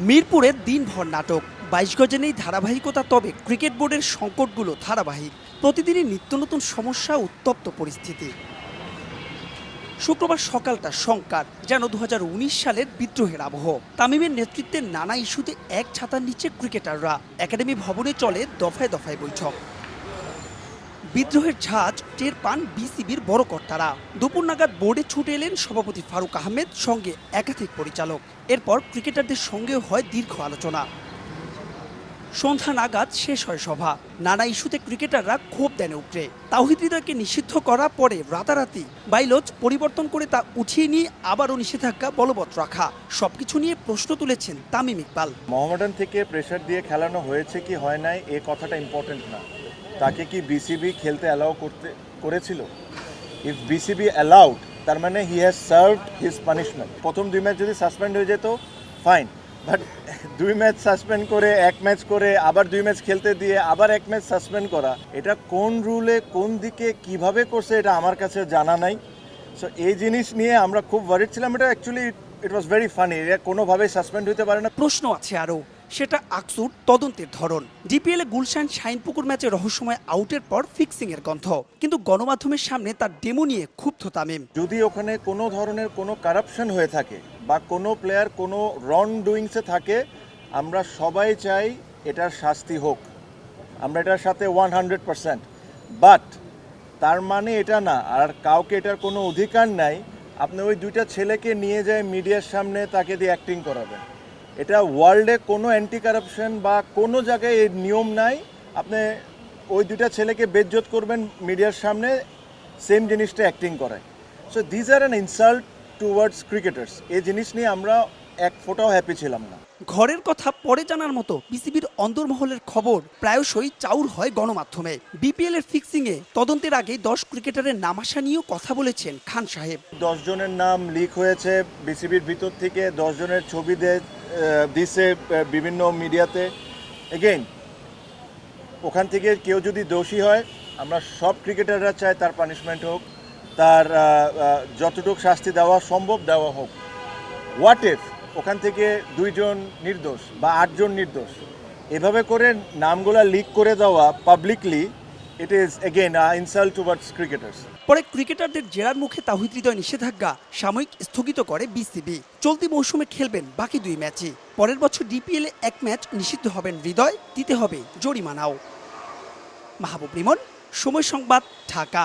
মিরপুরের দিনভর নাটক। বাইশ গজে নেই ধারাবাহিকতা তবে ক্রিকেট বোর্ডের সংকটগুলো ধারাবাহিক। প্রতিদিনই নিত্য নতুন সমস্যা, উত্তপ্ত পরিস্থিতি। শুক্রবার সকালটা শঙ্কার, যেন দু হাজার উনিশ সালের বিদ্রোহের আবহ। তামিমের নেতৃত্বে নানা ইস্যুতে এক ছাতার নিচে ক্রিকেটাররা। একাডেমি ভবনে চলে দফায় দফায় বৈঠক। বিদ্রোহের ঝাঁজ টের পান বিসিবির বড় কর্তারা। দুপুর নাগাদ বোর্ডে ছুটে এলেন সভাপতি ফারুক আহমেদ, সঙ্গে একাধিক পরিচালক। এরপর ক্রিকেটারদের সঙ্গেও হয় দীর্ঘ আলোচনা। সন্ধ্যা নাগাদ শেষ হয় সভা। নানা ইস্যুতে ক্রিকেটাররা ক্ষোভ দেন উপড়ে তাওহিদ নিষিদ্ধ করা পরে রাতারাতি বাইলজ পরিবর্তন করে তা উঠিয়ে নিয়ে আবারও নিষেধাজ্ঞা বলবৎ রাখা। সবকিছু নিয়ে প্রশ্ন তুলেছেন তামিম ইকবাল। মোহামেডান থেকে প্রেশার দিয়ে খেলানো হয়েছে কি হয় নাই, এ কথাটা ইম্পর্টেন্ট না। তাকে কি বিসিবি খেলতে অ্যালাউ করতে, করেছিল? ইফ বিসিবি অ্যালাউড তার মানে he has served his punishment প্রথম দুই ম্যাচ যদি সাসপেন্ড হয়ে যেত ফাইন বাট দুই ম্যাচ সাসপেন্ড করে, এক ম্যাচ করে, আবার দুই ম্যাচ খেলতে দিয়ে আবার এক ম্যাচ সাসপেন্ড করা, এটা কোন রুলে, কোন দিকে কীভাবে করছে এটা আমার কাছে জানা নাই। সো এই জিনিস নিয়ে আমরা খুব ওয়ারিড ছিলাম। এটা actually it was very funny এটা কোনোভাবেই সাসপেন্ড হতে পারে না। প্রশ্ন আছে আরও সেটা আকসুর তদন্তের ধরন। ডিপিএলে গুলশান শাইনপুকুর ম্যাচে রহস্যময় আউটের পর ফিক্সিং এর গন্ধ। কিন্তু গণমাধ্যমের সামনে তার ডেমো নিয়ে ক্ষুব্ধ তামিম। যদি ওখানে কোনো ধরনের কোনো কারাপশন হয়ে থাকে বা কোনো প্লেয়ার কোনো রং ডুইংসে থাকে, আমরা সবাই চাই এটার শাস্তি হোক। আমরা এটার সাথে ওয়ান হান্ড্রেড পারসেন্ট বাট তার মানে এটা না, আর কাউকে এটার কোনো অধিকার নাই। আপনি ওই দুইটা ছেলেকে নিয়ে যায় মিডিয়ার সামনে, তাকে দিয়ে অ্যাক্টিং করাবেন। এটা ওয়ার্ল্ডে কোনো অ্যান্টি কারাপশন বা কোনো জায়গায় এই নিয়ম নাই। আপনি ওই দুইটা ছেলেকে বেজ্জত করবেন মিডিয়ার সামনে সেম জিনিসটা অ্যাক্টিং করায় so these are an insult towards cricketers এই জিনিস নিয়ে আমরা এক ফোটাও হ্যাপি ছিলাম না। ঘরের কথা পরে জানার মতো বিসিবির অন্দরমহলের খবর প্রায়শই চাউর হয় গণমাধ্যমে। বিপিএল এর ফিক্সিং এ তদন্তের আগে দশ ক্রিকেটারের নাম আসা নিয়েও কথা বলেছেন খান সাহেব। দশ জনের নাম লিক হয়েছে বিসিবির ভিতর থেকে দশ জনের ছবি দিছে বিভিন্ন মিডিয়াতে। এগেইন ওখান থেকে কেউ যদি দোষী হয় আমরা সব ক্রিকেটাররা চাই তার পানিশমেন্ট হোক তার যতটুকু শাস্তি দেওয়া সম্ভব দেওয়া হোক। হোয়াট ইফ ওখান থেকে দুইজন নির্দোষ বা আটজন নির্দোষ। এভাবে করে নামগুলা লিক করে দেওয়া publicly it is again insult towards cricketers পরে ক্রিকেটারদের জেরার মুখে তাহিদ হৃদয় নিষেধাজ্ঞা সাময়িক স্থগিত করে বিসিবি। চলতি মৌসুমে খেলবেন বাকি দুই ম্যাচই। পরের বছর ডিপিএল এ এক ম্যাচ নিষিদ্ধ হবেন হৃদয়, দিতে হবে জরিমানাও। মাহবুব রিমন, সময় সংবাদ, ঢাকা।